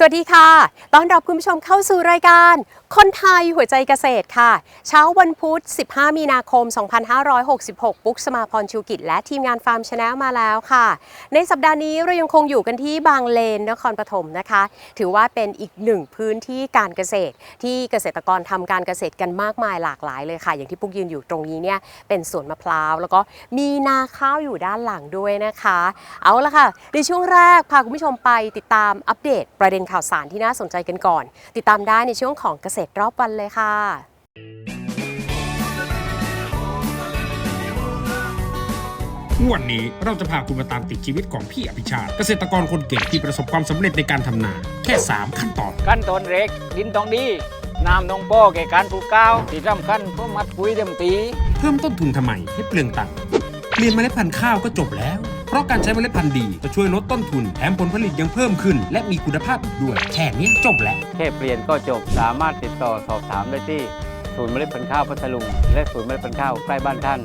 สวัสดีค่ะ ต้อนรับคุณผู้ชมเข้าสู่รายการ คนไทยหัวใจเกษตรค่ะ เช้าวันพุธ 15 มีนาคม 2566 ปุ๊กสมาพรชูกิจ และทีมงานฟาร์มชาแนลมาแล้วค่ะ ในสัปดาห์นี้เรายังคงอยู่กันที่บางเลนนครปฐมนะคะ ถือว่าเป็นอีกหนึ่งพื้นที่การเกษตร ที่เกษตรกรทำการเกษตรกันมากมายหลากหลายเลยค่ะ อย่างที่ปุ๊กยืนอยู่ตรงนี้เนี่ยเป็นสวนมะพร้าว แล้วก็มีนาข้าวอยู่ด้านหลังด้วยนะคะ เอาละค่ะ ในช่วงแรกพาคุณผู้ชมไปติดตามอัปเดตประเด็นข่าวสารที่น่าสนใจกันก่อน ติดตามได้ในช่วงของเกษตรรอบวันเลยค่ะงวดนี้เราจะพาคุณมาตามติดชีวิตของพี่อภิชาติเกษตรกรคนเก่งที่ประสบความสำเร็จในการทำนา แค่ 3 ขั้นตอน ขั้นตอนแรกดินทองดีน้ำนองป้อแก่การปลูกข้าวที่สำคัญเพราะมัดปุ๋ยเต็มปีเพิ่มต้นทุนทำไมให้เปลืองตังค์เรียนเมล็ดพันธุ์ข้าวก็จบแล้วเพ ราะการใช้เมล็ดพันธุ์ดีจะช่วยลดต้นทุนแถมผลผลิตยังเพิ่มขึ้น และมีคุณภาพอีกด้วยแค่นี้จบแล้วแค่เปลี่ยนก็จบสามารถติดต่อสอบถามได้ที่ศูนย์เมล็ดพันธุ์ข้าวพัทลุงและศูนย์เมล็ดพันธุ์ข้าวใกล้บ้านท่าน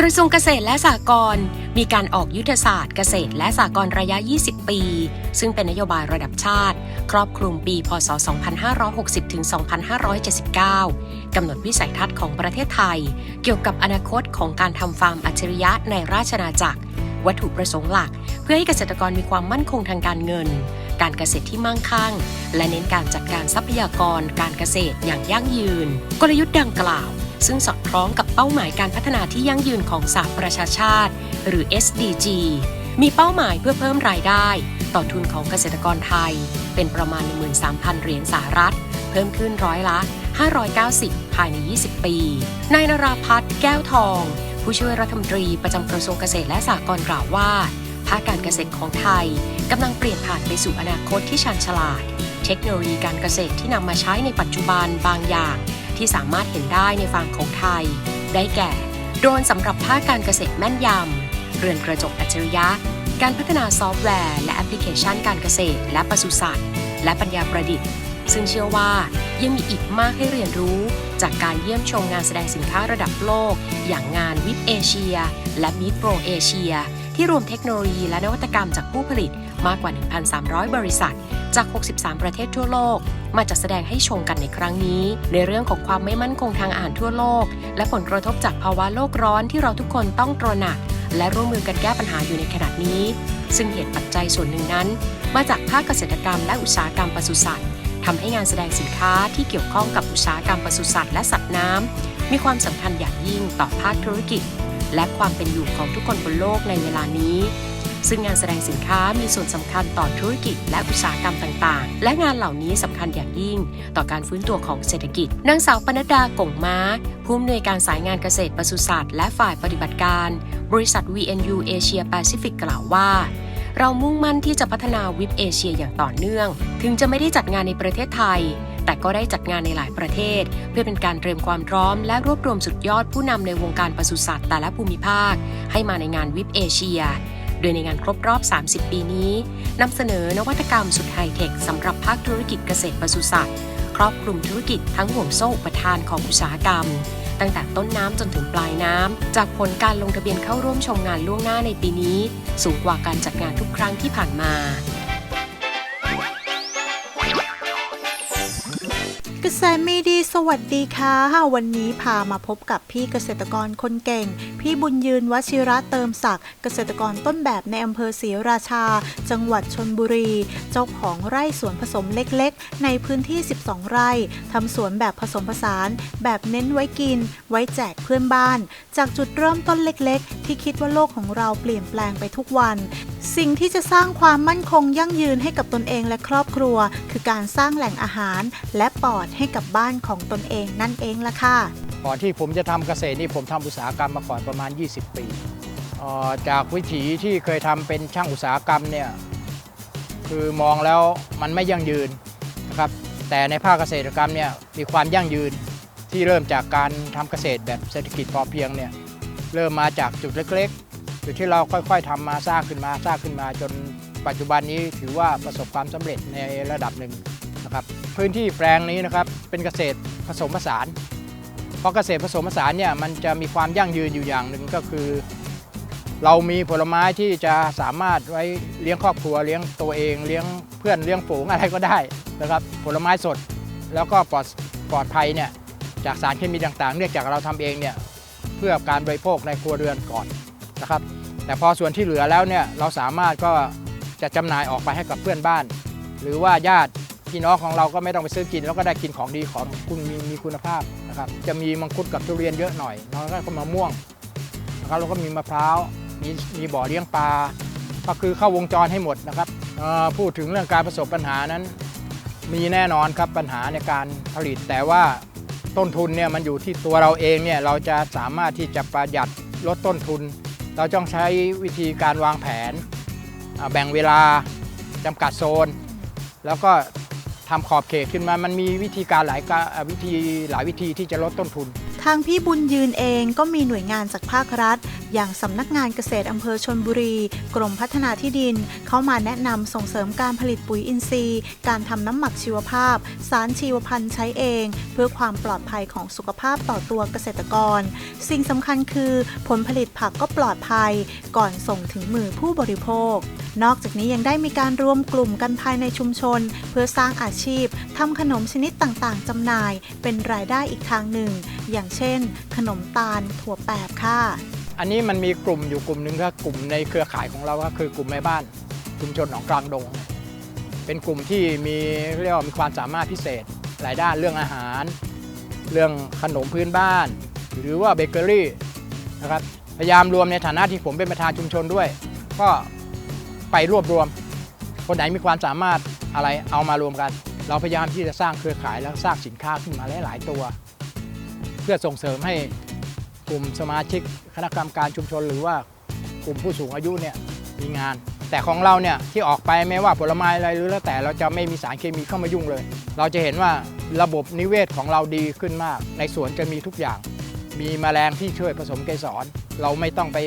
กระทรวงเกษตรและสหกรณ์มีการออกยุทธศาสตร์เกษตรและสหกรณ์ระยะ 20 ปี ซึ่งเป็นนโยบายระดับชาติ ครอบคลุมปี พศ 2560 ถึง 2579 กำหนดวิสัยทัศน์ของประเทศไทย เกี่ยวกับอนาคตของการทำฟาร์มอัจฉริยะในราชอาณาจักร วัตถุประสงค์หลัก เพื่อให้เกษตรกรมีความมั่นคงทางการเงิน การเกษตรที่มั่งคั่ง และเน้นการจัดการทรัพยากร การเกษตรอย่างยั่งยืน กลยุทธ์ดังกล่าว ซึ่งสอดคล้องกับเป้าหมายการพัฒนาที่ยั่งยืนของสหประชาชาติ หรือ SDG มีเป้าหมายเพื่อเพิ่มรายได้ ต่อทุนของเกษตรกรไทย เป็นประมาณ 13,000 เหรียญสหรัฐ เพิ่มขึ้นร้อยละ 590 ภายใน 20 ปี นายนราพัฒน์แก้วทอง ผู้ช่วยรัฐมนตรีประจำกระทรวงเกษตรและสหกรณ์กล่าวว่า ภาคการเกษตรของไทยกำลังเปลี่ยนผ่านไปสู่อนาคตที่ชาญฉลาด เทคโนโลยีการเกษตรที่นำมาใช้ในปัจจุบันบางอย่าง ที่สามารถเห็นได้ในฟาร์มของไทย ได้แก่ โดรนสำหรับภาคการเกษตรแม่นยำ เรือนกระจกอัจฉริยะ การพัฒนาซอฟต์แวร์ และแอปพลิเคชันการเกษตร และปศุสัตว์ และปัญญาประดิษฐ์ ซึ่งเชื่อว่ายังมีอีกมากให้เรียนรู้ จากการเยี่ยมชมงานแสดงสินค้าระดับโลก อย่างงานวิปเอเชีย และมิ p โปรเอเชีย ที่รวมเทคโนโลยีและนวัตกรรมจากผู้ผลิตมากกว่า 1,300 บริษัท จาก 63 ประเทศทั่วโลก มาจัดแสดงให้ชมกันในครั้งนี้ ในเรื่องของความไม่มั่นคงทางอาหารทั่วโลก และผลกระทบจากภาวะโลกร้อนที่เราทุกคนต้องตระหนัก และร่วมมือกันแก้ปัญหาอยู่ในขณะนี้ ซึ่งเหตุปัจจัยส่วนหนึ่งนั้น มาจากภาคเกษตรกรรมและอุตสาหกรรมปศุสัตว์ทำให้งานแสดงสินค้าที่เกี่ยวข้องกับอุตสาหกรรมปศุสัตว์และสัตว์น้ำมีความสำคัญอย่างยิ่งต่อภาคธุรกิจ และความเป็นอยู่ของทุกคนบนโลกในเวลานี้ ซึ่งงานแสดงสินค้ามีส่วนสำคัญต่อธุรกิจและอุตสาหกรรมต่างๆ และงานเหล่านี้สำคัญอย่างยิ่ง ต่อการฟื้นตัวของเศรษฐกิจ นางสาวปนัดดากงม้าผู้อำนวยการสายงานเกษตรปศุสัตว์และฝ่ายปฏิบัติการ บริษัท VNU Asia Pacific กล่าวว่าเรามุ่งมั่นที่จะพัฒนาวิปเอเชียอย่างต่อเนื่อง ถึงจะไม่ได้จัดงานในประเทศไทย แต่ก็ได้จัดงานในหลายประเทศ เพื่อเป็นการเตรียมความพร้อม และรวบรวมสุดยอดผู้นำในวงการปศุสัตว์แต่ละภูมิภาค ให้มาในงานวิปเอเชีย โดยในงานครบรอบ 30 ปีนี้นำเสนอนวัตกรรมสุดไฮเทคสำหรับภาคธุรกิจเกษตรปศุสัตว์ครอบคลุมธุรกิจทั้งห่วงโซ่อุปทานของอุตสาหกรรม ตั้งแต่ต้นน้ำจนถึงปลายน้ำ จากผลการลงทะเบียนเข้าร่วมชมงานล่วงหน้าในปีนี้ สูงกว่าการจัดงานทุกครั้งที่ผ่านมา กษตรมีดีสวัสดีค่ะ วันนี้พามาพบกับพี่เกษตรกรคนเก่ง พี่บุญยืนวชิระเติมศักดิ์เกษตรกรต้นแบบในอำเภอศรีราชา จังหวัดชนบุรี เจ้าของไร่สวนผสมเล็กๆ ในพื้นที่ 12 ไร่ทำสวนแบบผสมผสาน แบบเน้นไว้กิน ไว้แจกเพื่อนบ้าน จากจุดเริ่มต้นเล็กๆ ที่คิดว่าโลกของเราเปลี่ยนแปลงไปทุกวัน สิ่งที่จะสร้างความมั่นคงยั่งยืนให้กับตนเองและครอบครัว คือการสร้างแหล่งอาหาร และปอดให้กับบ้านของตนเองนั่นเองล่ะค่ะ ก่อนที่ผมจะทำเกษตรนี่ผมทำอุตสาหกรรมมาก่อนประมาณ 20 ปีจากวิถีที่เคยทำเป็นช่างอุตสาหกรรมเนี่ยคือมองแล้วมันไม่ยั่งยืนนะครับแต่ในภาคเกษตรกรรมเนี่ยมีความยั่งยืนที่เริ่มจากการทำเกษตรแบบเศรษฐกิจพอเพียงเนี่ยเริ่มมาจากจุดเล็กๆ จุดที่เราค่อยๆทำมาสร้างขึ้นมาสร้างขึ้นมา จนปัจจุบันนี้ถือว่าประสบความสำเร็จในระดับหนึ่งนะครับพื้นที่แปลงนี้นะครับเป็นเกษตรผสมผสาน เพราะเกษตรผสมผสานเนี่ยมันจะมีความยั่งยืนอยู่อย่างหนึ่งก็คือ เรามีผลไม้ที่จะสามารถไว้เลี้ยงครอบครัวเลี้ยงตัวเองเลี้ยงเพื่อนเลี้ยงฝูงอะไรก็ได้นะครับผลไม้สดแล้วก็ปลอดปลอดภัยเนี่ยจากสารเคมีต่างๆ เนื่องจากเราทำเองเนี่ยเพื่อการบริโภคในครัวเรือนก่อน นะครับ แต่พอส่วนที่เหลือแล้วเนี่ยเราสามารถก็จะจำหน่ายออกไปให้กับเพื่อนบ้าน หรือว่าญาติพี่น้องของเราก็ไม่ต้องไปซื้อกิน แล้วก็ได้กินของดีของคุณมีมีคุณภาพนะครับจะมีมังคุดกับทุเรียนเยอะหน่อยแล้วก็มะม่วงนะครับแล้วก็มีมะพร้าวมีมีบ่อเลี้ยงปลาก็คือเข้าวงจรให้หมดนะครับพูดถึงเรื่องการประสบปัญหานั้น มีแน่นอนครับปัญหาในการผลิต แต่ว่าต้นทุนเนี่ยมันอยู่ที่ตัวเราเองเนี่ยเราจะสามารถที่จะประหยัดลดต้นทุน เราต้องใช้วิธีการวางแผน แบ่งเวลาจำกัดโซน แล้วก็ทำขอบเขตขึ้นมา มันมีวิธีการหลายวิธีหลายวิธีที่จะลดต้นทุน ทางพี่บุญยืนเองก็มีหน่วยงานจากภาครัฐ อย่างสำนักงานเกษตรอำเภอชนบุรี กรมพัฒนาที่ดิน เข้ามาแนะนำส่งเสริมการผลิตปุ๋ยอินทรีย์ การทำน้ำหมักชีวภาพ สารชีวพันธุ์ใช้เอง เพื่อความปลอดภัยของสุขภาพต่อตัวเกษตรกร สิ่งสำคัญคือ ผลผลิตผักก็ปลอดภัย ก่อนส่งถึงมือผู้บริโภค นอกจากนี้ยังได้มีการรวมกลุ่มกันภายในชุมชน เพื่อสร้างอาชีพทำขนมชนิดต่างๆจำหน่าย เป็นรายได้อีกทางหนึ่ง อย่างเช่น ขนมตาลถั่วแปบค่ะ อันนี้มันมีกลุ่มอยู่กลุ่มหนึ่งก็กลุ่มในเครือข่ายของเราก็คือกลุ่มแม่บ้านชุมชนหนองกลางดง เป็นกลุ่มที่มีเรียกว่ามีความสามารถพิเศษ หลายด้านเรื่องอาหาร เรื่องขนมพื้นบ้าน หรือว่าเบเกอรี่นะครับพยายามรวมในฐานะที่ผมเป็นประธานชุมชนด้วย ก็ไปรวบรวม คนไหนมีความสามารถอะไรเอามารวมกัน เราพยายามที่จะสร้างเครือข่ายแล้วสร้างสินค้าขึ้นมาหลาย ๆ ตัว พื่อส่งเสริมให้กลุ่มสมาชิกคณะกรรมการชุมชน หรือว่ากลุ่มผู้สูงอายุเนี่ยมีงาน แต่ของเราเนี่ยที่ออกไปไม่ว่าผลไม้อะไรหรือแล้วแต่เราจะไม่มีสารเคมีเข้ามายุ่งเลย เราจะเห็นว่าระบบนิเวศของเราดีขึ้นมาก ในสวนจะมีทุกอย่าง มีแมลงที่ช่วยผสมเกสร เราไม่ต้องไป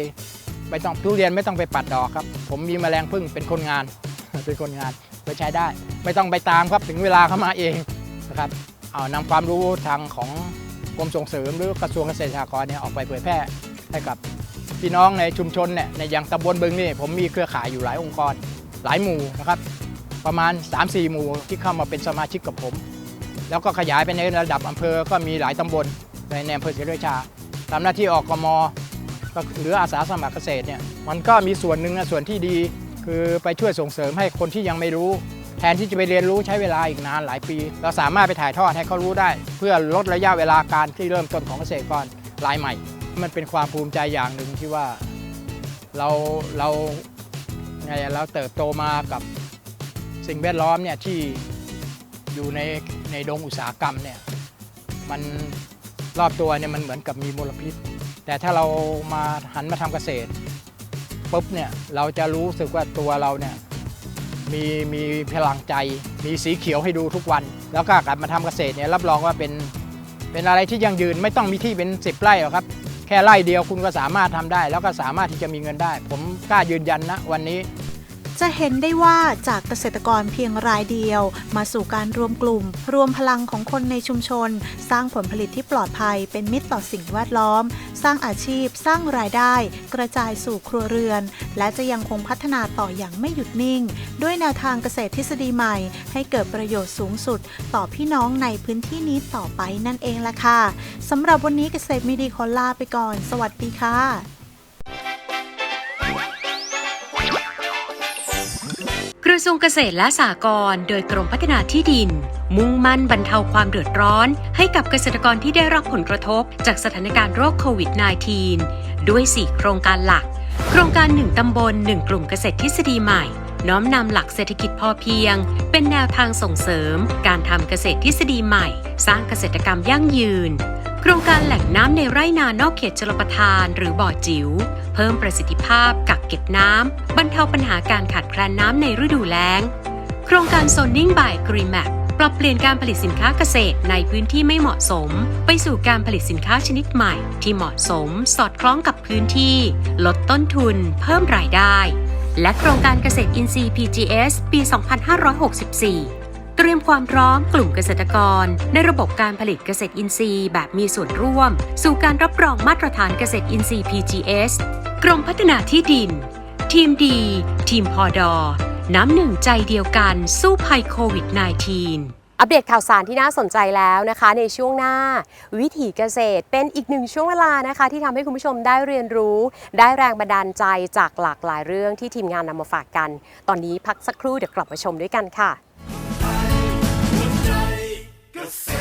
ไม่ต้องทุเรียนไม่ต้องไปปัดดอกครับ ผมมีแมลงพึ่งเป็นคนงาน เป็นคนงานไปใช้ได้ ไม่ต้องไปตามครับถึงเวลาเข้ามาเองนะครับเอานำความรู้ทางของ รมส่งเสริมหรือกระทรวงเกษตรสหกรณ์เนี่ยออกไปเผยแพร่ให้กับพี่น้องในชุมชนเนี่ยในอย่างตำบลบึงนี่ผมมีเครือข่ายอยู่หลายองค์กรหลายหมู่นะครับประมาณ 3-4 หมู่ที่เข้ามาเป็นสมาชิกกับผม แล้วก็ขยายไปในระดับอำเภอก็มีหลายตำบลในในอำเภอศรีราชาทำหน้าที่ออกกมก็หรืออาสาสมัครเกษตรเนี่ยมันก็มีส่วนหนึ่งส่วนที่ดี คือไปช่วยส่งเสริมให้คนที่ยังไม่รู้ แทนที่จะไปเรียนรู้ใช้เวลาอีกนานหลายปี เราสามารถไปถ่ายทอดให้เขารู้ได้ เพื่อลดระยะเวลาการที่เริ่มต้นของเกษตรกรรายใหม่ มันเป็นความภูมิใจอย่างหนึ่งที่ว่าเราเราไงเราเติบโตมากับสิ่งแวดล้อมเนี่ยที่อยู่ในในดงอุตสาหกรรมเนี่ยมันรอบตัวเนี่ยมันเหมือนกับมีมลพิษ แต่ถ้าเรามาหันมาทำเกษตรปุ๊บเนี่ยเราจะรู้สึกว่าตัวเราเนี่ย มีมีพลังใจ มีสีเขียวให้ดูทุกวัน แล้วก็กลับมาทำเกษตรเนี่ยรับรองว่าเป็นเป็นอะไรที่ยั่งยืนไม่ต้องมีที่เป็น10ไร่หรอกครับ แค่ไร่เดียวคุณก็สามารถทำได้ แล้วก็สามารถที่จะมีเงินได้ ผมกล้ายืนยันนะวันนี้ จะเห็นได้ว่าจากเกษตรกรเพียงรายเดียว มาสู่การรวมกลุ่ม รวมพลังของคนในชุมชน สร้างผลผลิตที่ปลอดภัย เป็นมิตรต่อสิ่งแวดล้อม สร้างอาชีพ สร้างรายได้ กระจายสู่ครัวเรือน และจะยังคงพัฒนาต่ออย่างไม่หยุดนิ่ง ด้วยแนวทางเกษตรทฤษฎีใหม่ ให้เกิดประโยชน์สูงสุด ต่อพี่น้องในพื้นที่นี้ต่อไปนั่นเองล่ะค่ะสำหรับวันนี้เกษตรมีดีขอลาไปก่อน สวัสดีค่ะ ระทรวงเกษตรและสหกรณ์โดยกรมพัฒนาที่ดิน มุ่งมั่นบรรเทาความเดือดร้อน ให้กับเกษตรกรที่ได้รับผลกระทบ จากสถานการณ์โรคโควิด -19 ด้วย 4 โครงการหลัก โครงการ 1 ตำบล 1 กลุ่มเกษตรทฤษฎีใหม่ น้อมนำหลักเศรษฐกิจพอเพียง เป็นแนวทางส่งเสริม การทำเกษตรทฤษฎีใหม่ สร้างเกษตรกรรมยั่งยืน โครงการแหล่งน้ำในไร่นานอกเขตชลประทานหรือบ่อจิ๋ว เพิ่มประสิทธิภาพกักเก็บน้ำบรรเทาปัญหาการขาดแคลนน้ำในฤดูแล้ง โครงการ Zoning by Green Map ปรับเปลี่ยนการผลิตสินค้าเกษตรในพื้นที่ไม่เหมาะสม ไปสู่การผลิตสินค้าชนิดใหม่ ที่เหมาะสม สอดคล้องกับพื้นที่ ลดต้นทุน เพิ่มรายได้ และโครงการเกษตรอินทรีย์ PGS ปี 2564 เตรียมความพร้อมกลุ่มเกษตรกร ในระบบการผลิตเกษตรอินทรีย์แบบมีส่วนร่วม สู่การรับรองมาตรฐานเกษตรอินทรีย์ PGS กรมพัฒนาที่ดิน ทีมดี ทีมพอดอน้ำหนึ่งใจเดียวกันสู้ภัยโควิด -19 อัปเดตข่าวสารที่น่าสนใจแล้วนะคะ ในช่วงหน้า วิถีเกษตรเป็นอีกหนึ่งช่วงเวลานะคะ ที่ทำให้คุณผู้ชมได้เรียนรู้ ได้แรงบันดาลใจจากหลากหลายเรื่องที่ทีมงานนำมาฝากกัน ตอนนี้พักสักครู่เดี๋ยวกลับมาชมด้วยกันค่ะ the same.